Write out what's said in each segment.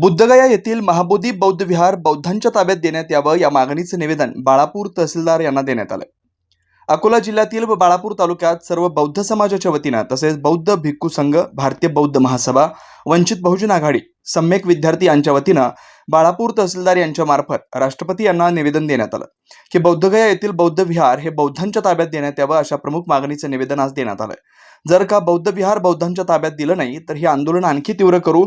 बुद्धगया येथील महाबोधी बौद्ध विहार बौद्धांच्या ताब्यात देण्यात यावं या मागणीचं निवेदन बाळापूर तहसीलदार यांना देण्यात आलं. अकोला जिल्ह्यातील व बाळापूर तालुक्यात सर्व बौद्ध समाजाच्या वतीनं तसेच बौद्ध भिक्खू संघ भारतीय बौद्ध महासभा वंचित बहुजन आघाडी सम्यक विद्यार्थी यांच्या वतीनं बाळापूर तहसीलदार यांच्या मार्फत राष्ट्रपती यांना निवेदन देण्यात आलं. की बौद्धगया येथील बौद्ध विहार हे बौद्धांच्या ताब्यात देण्यात यावं अशा प्रमुख मागणीचं निवेदन आज देण्यात आलं जर का बौद्ध विहार बौद्धांच्या ताब्यात दिलं नाही तर हे आंदोलन आणखी तीव्र करू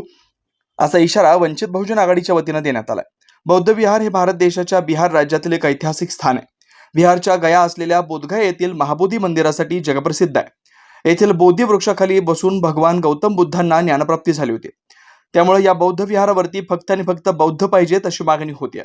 असा इशारा वंचित बहुजन आघाडीच्या वतीनं देण्यात आलाय. बौद्ध विहार हे भारत देशाच्या बिहार राज्यातील एक ऐतिहासिक स्थान आहे. बिहारच्या गया असलेल्या बोधगया येथील महाबोधी मंदिरासाठी जगप्रसिद्ध आहे. येथील बोधी वृक्षाखाली बसून भगवान गौतम बुद्धांना ज्ञानप्राप्ती झाली होती. त्यामुळे या बौद्ध विहारावरती फक्त आणि फक्त बौद्ध पाहिजेत अशी मागणी होती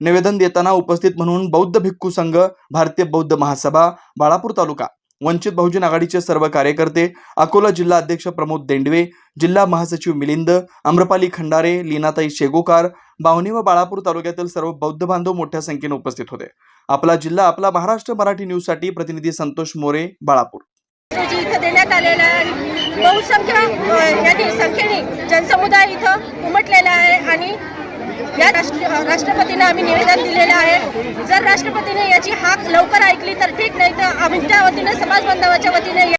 निवेदन देताना उपस्थित म्हणून बौद्ध भिक्खू संघ भारतीय बौद्ध महासभा बाळापूर तालुका वंचित बहुजन आघाडीचे सर्व कार्यकर्ते अकोला जिल्हा अध्यक्ष प्रमोद देंडवे जिल्हा महासचिव मिलिंद आम्रपाली खंडारे लीनाताई शेगोकार बावणी व बाळापूर तालुक्यातील सर्व बौद्ध बांधव मोठ्या संख्येने उपस्थित होते. आपला जिल्हा आपला महाराष्ट्र मराठी न्यूजसाठी प्रतिनिधी संतोष मोरे बाळापूर. देण्यात आलेल्या संख्येने जनसमुदाय इथं उमटलेला आहे आणि या राष्ट्र राष्ट्रपतींना आम्ही निवेदन दिलेलं आहे. राष्ट्रपतीने याची हाक लवकर ऐकली तर ठीक नाही तर आमच्या वतीने समाज बांधवाच्या वतीने